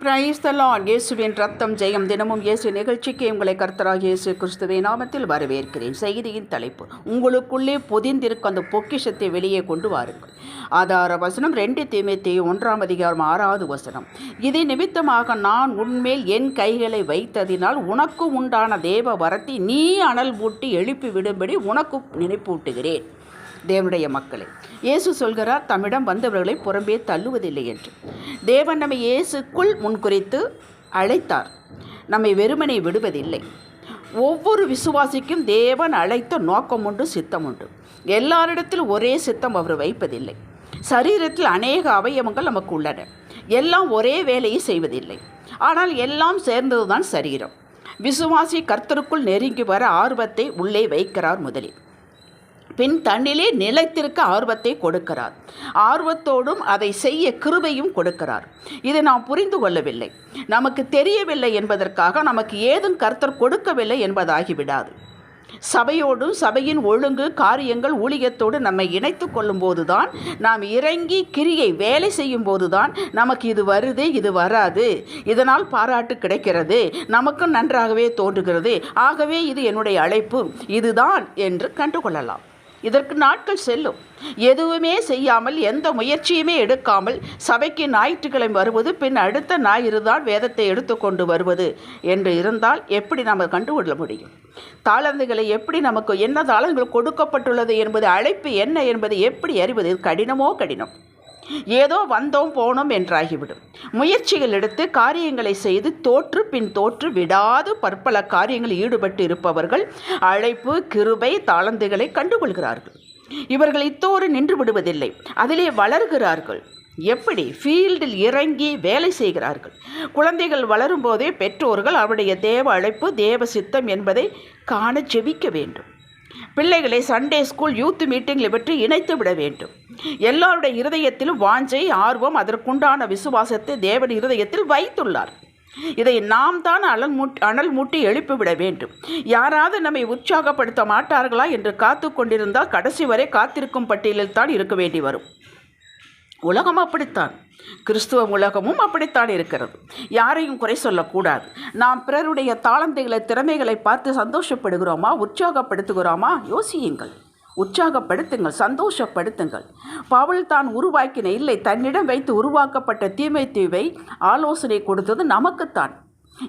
Praise the Lord இயேசுவின் ரத்தம் ஜெயம் தினமும் இயேசு நிகழ்ச்சிக்கு உங்களை கர்த்தராக இயேசு கிறிஸ்துவை நாமத்தில் வரவேற்கிறேன். செய்தியின் தலைப்பு உங்களுக்குள்ளே பொதிந்திருக்கும் அந்த பொக்கிஷத்தை வெளியே கொண்டு வாருங்கள். ஆதார வசனம் ரெண்டு தீமைத்தே ஒன்றாம் அதிகாரம் ஆறாவது வசனம். இதை நிமித்தமாக நான் உன்மேல் என் கைகளை வைத்ததினால் உனக்கு உண்டான தேவ வரத்தை நீ அனல் பூட்டி எழுப்பி விடும்படி உனக்கு நினைப்பூட்டுகிறேன். தேவனுடைய மக்களே. இயேசு சொல்கிறார் தம்மிடம் வந்தவர்களை புறம்பே தள்ளுவதில்லை என்று. தேவன் நம்மை இயேசுக்குள் முன்குறித்து அழைத்தார். நம்மை வெறுமனை விடுவதில்லை. ஒவ்வொரு விசுவாசிக்கும் தேவன் அழைத்த நோக்கம் உண்டு சித்தம் உண்டு. எல்லாரிடத்திலும் ஒரே சித்தம் அவர் வைப்பதில்லை. சரீரத்தில் அநேக அவயவங்கள் நமக்கு உள்ளன. எல்லாம் ஒரே வேலையை செய்வதில்லை. ஆனால் எல்லாம் சேர்ந்ததுதான் சரீரம். விசுவாசி கர்த்தருக்குள் நெருங்கி வர ஆர்வத்தை உள்ளே வைக்கிறார் முதலில். பின் தன்னிலே நிலைத்திருக்க ஆர்வத்தை கொடுக்கிறார். ஆர்வத்தோடும் அதை செய்ய கிருபையும் கொடுக்கிறார். இதை நாம் புரிந்து கொள்ளவில்லை. நமக்கு தெரியவில்லை என்பதற்காக நமக்கு ஏதும் கர்த்தர் கொடுக்கவில்லை என்பதாகிவிடாது. சபையோடும் சபையின் ஒழுங்கு காரியங்கள் ஊழியத்தோடு நம்மை இணைத்து கொள்ளும் போதுதான் நாம் இறங்கி கிரியை வேலை செய்யும் போதுதான் நமக்கு இது வருது இது வராது. இதனால் பாராட்டு கிடைக்கிறது. நமக்கும் நன்றாகவே தோன்றுகிறது. ஆகவே இது என்னுடைய அழைப்பு. இதுதான் என்று கண்டுகொள்ளலாம். இதற்கு நாட்கள் செல்லும். எதுவுமே செய்யாமல் எந்த முயற்சியுமே எடுக்காமல் சபைக்கு ஞாயிற்றுக்கிழமை வருவது பின் அடுத்த ஞாயிறுதான் வேதத்தை எடுத்துக்கொண்டு வருவது என்று இருந்தால் எப்படி நாம் கண்டுகொள்ள முடியும்? தாளந்துகளை எப்படி நமக்கு என்ன தாளங்கள் கொடுக்கப்பட்டுள்ளது என்பது அழைப்பு என்ன என்பதை எப்படி அறிவது? கடினமோ கடினம்? ஏதோ வந்தோம் போனோம் என்றாகிவிடும். முயற்சிகள் எடுத்து காரியங்களை செய்து தோற்று பின் தோற்று விடாது பற்பல காரியங்களில் ஈடுபட்டு இருப்பவர்கள் அழைப்பு கிருபை தாளந்துகளை கண்டுகொள்கிறார்கள். இவர்கள் இத்தோடு நின்று விடுவதில்லை. அதிலே வளர்கிறார்கள். எப்படி? ஃபீல்டில் இறங்கி வேலை செய்கிறார்கள். குழந்தைகள் வளரும்போதே பெற்றோர்கள் அவருடைய தேவ அழைப்பு தேவ சித்தம் என்பதை காண ஜெபிக்க வேண்டும். பிள்ளைகளை சண்டே ஸ்கூல் யூத் மீட்டிங்கில் பற்றி இணைத்து விட வேண்டும். எல்லாருடைய இருதயத்திலும் வாஞ்சை ஆர்வம் அதற்குண்டான விசுவாசத்தை தேவன் இருதயத்தில் வைத்துள்ளார். இதை நாம் தான் அனல் மூட் அனல் மூட்டி எழுப்பிவிட வேண்டும். யாராவது நம்மை உற்சாகப்படுத்த மாட்டார்களா என்று காத்து கொண்டிருந்தால் கடைசி வரை காத்திருக்கும் பட்டியலில் தான் இருக்க வேண்டி வரும். உலகம் அப்படித்தான். கிறிஸ்துவ உலகமும் அப்படித்தான் இருக்கிறது. யாரையும் குறை சொல்லக்கூடாது. நாம் பிறருடைய தாளந்தைகளை திறமைகளை பார்த்து சந்தோஷப்படுகிறோமா? உற்சாகப்படுத்துகிறோமா? யோசியுங்கள். உற்சாகப்படுத்துங்கள் சந்தோஷப்படுத்துங்கள். பவுல் தான் உருவாக்கின இல்லை தன்னிடம் வைத்து உருவாக்கப்பட்ட தீமை தீவை ஆலோசனை கொடுத்தது நமக்குத்தான்.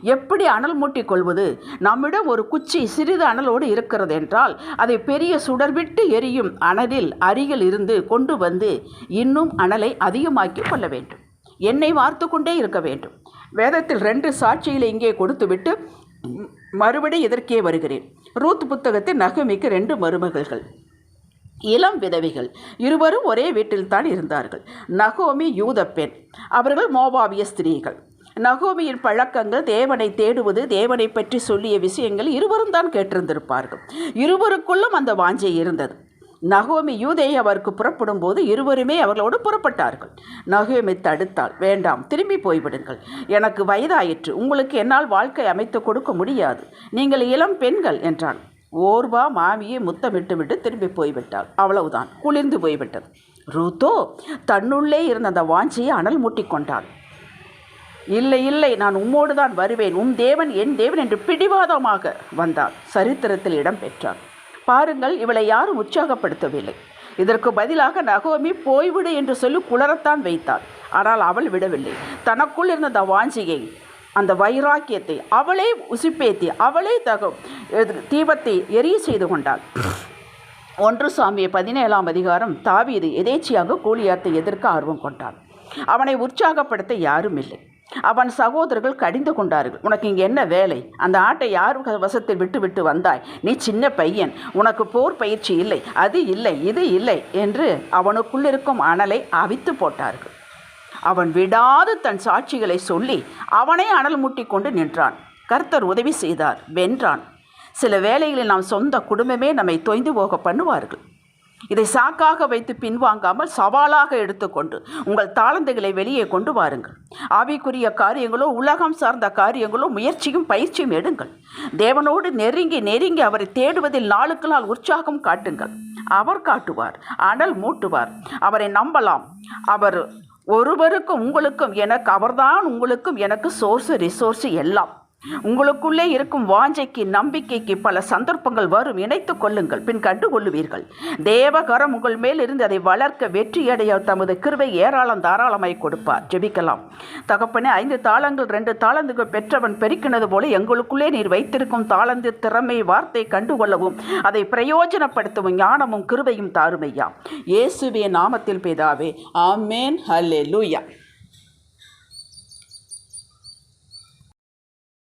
எப்படி அனல் மூட்டிக் கொள்வது நம்மிடம் ஒரு குச்சி சிறிது அனலோடு இருக்கிறது என்றால் அதை பெரிய சுடர்விட்டு எரியும் அனலில் அருகில் இருந்து கொண்டு வந்து இன்னும் அனலை அதிகமாக்கி கொள்ள வேண்டும். என்னை வார்த்து கொண்டே இருக்க வேண்டும். வேதத்தில் ரெண்டு சாட்சிகளை இங்கே கொடுத்துவிட்டு மறுபடி இதற்கே வருகிறேன்? ரூத் புத்தகத்தில் நகமிக்கு ரெண்டு மருமகள்கள். இளம் விதவைகள். இருவரும் ஒரே வீட்டில்தான் இருந்தார்கள். நகோமி யூத பெண். அவர்கள் மோபாவிய ஸ்திரீகள். நகோமியின் பழக்கங்கள் தேவனை தேடுவது தேவனை பற்றி சொல்லிய விஷயங்கள் இருவரும் தான் கேட்டிருந்திருப்பார்கள். இருவருக்குள்ளும் அந்த வாஞ்சை இருந்தது. நகோமி யூதே அவருக்கு புறப்படும் போது இருவருமே அவர்களோடு புறப்பட்டார்கள். நகோமி தடுத்தால் வேண்டாம் திரும்பி போய்விடுங்கள். எனக்கு வயதாயிற்று. உங்களுக்கு என்னால் வாழ்க்கை அமைத்து கொடுக்க முடியாது. நீங்கள் இளம் பெண்கள் என்றான். ஓர்வா மாமியை முத்தமிட்டு விட்டு திரும்பி போய்விட்டாள். அவ்வளவுதான் குளிர்ந்து போய்விட்டது. ரூத்தோ தன்னுள்ளே இருந்த அந்த வாஞ்சியை அனல் மூட்டி கொண்டாள். இல்லை இல்லை நான் உம்மோடு தான் வருவேன். உம் தேவன் என் தேவன் என்று பிடிவாதமாக வந்தான். சரித்திரத்தில் இடம் பெற்றான். பாருங்கள் இவளை யாரும் உற்சாகப்படுத்தவில்லை. இதற்கு பதிலாக நகோமி போய்விடு என்று சொல்லி குளரத்தான் வைத்தாள் ஆனால் அவள் விடவில்லை. தனக்குள் இருந்த அந்த வாஞ்சியை அந்த வைராக்கியத்தை அவளே உசிப்பேத்தி அவளே தக தீபத்தை எரிய செய்து கொண்டாள். ஒன்று சாமியை பதினேழாம் அதிகாரம் தாவீது எதேச்சியாக கூலியாத்தை எதிர்க்க ஆர்வம் கொண்டான். அவனை உற்சாகப்படுத்த யாரும் இல்லை. அவன் சகோதரர்கள் கடிந்து கொண்டார்கள். உனக்கு இங்கே என்ன வேலை? அந்த ஆட்டை யார் வசத்தில் விட்டு விட்டு வந்தாய்? நீ சின்ன பையன். உனக்கு போர் பயிற்சி இல்லை. அது இல்லை இது இல்லை என்று அவனுக்குள்ளிருக்கும் அனலை அவித்து போட்டார்கள். அவன் விடாது தன் சாட்சிகளை சொல்லி அவனே அனல் முட்டி கொண்டு நின்றான். கர்த்தர் உதவி செய்தார். வென்றான். சில வேளைகளில் நாம் சொந்த குடும்பமே நம்மை தொய்ந்து போக பண்ணுவார்கள். இதை சாக்காக வைத்து பின்வாங்காமல் சவாலாக எடுத்துக்கொண்டு உங்கள் தாளந்துகளை வெளியே கொண்டு வாருங்கள். ஆவிக்குரிய காரியங்களோ உலகம் சார்ந்த காரியங்களோ முயற்சியும் பயிற்சியும் எடுங்கள். தேவனோடு நெருங்கி நெருங்கி அவரை தேடுவதில் நாளுக்கு நாள் உற்சாகம் காட்டுங்கள். அவர் காட்டுவார் அனல் மூட்டுவார். அவரை நம்பலாம். அவர் ஒருவருக்கும் உங்களுக்கும் எனக்கு அவர்தான் உங்களுக்கும் எனக்கு சோர்ஸ் ரிசோர்ஸ் எல்லாம். உங்களுக்குள்ளே இருக்கும் வாஞ்சைக்கு நம்பிக்கைக்கு பல சந்தர்ப்பங்கள் வரும். இணைத்துக் கொள்ளுங்கள் பின் கண்டு கொள்ளுவீர்கள் தேவகரம் உங்கள் மேல் இருந்து அதை வளர்க்க வெற்றியடைய தமது கிருவை ஏராளம் தாராளமாய் கொடுப்பார். ஜெபிக்கலாம். தகப்பனே ஐந்து தாளங்கள் ரெண்டு தாளந்துகள் பெற்றவன் பெருக்கினது போல எங்களுக்குள்ளே நீர் வைத்திருக்கும் தாளந்து திறமை வார்த்தை கண்டுகொள்ளவும் அதை பிரயோஜனப்படுத்தவும் ஞானமும் கிருவையும் தாருமையா. இயேசுவே நாமத்தில் பிதாவே ஆமேன். ஹல்லே லூயா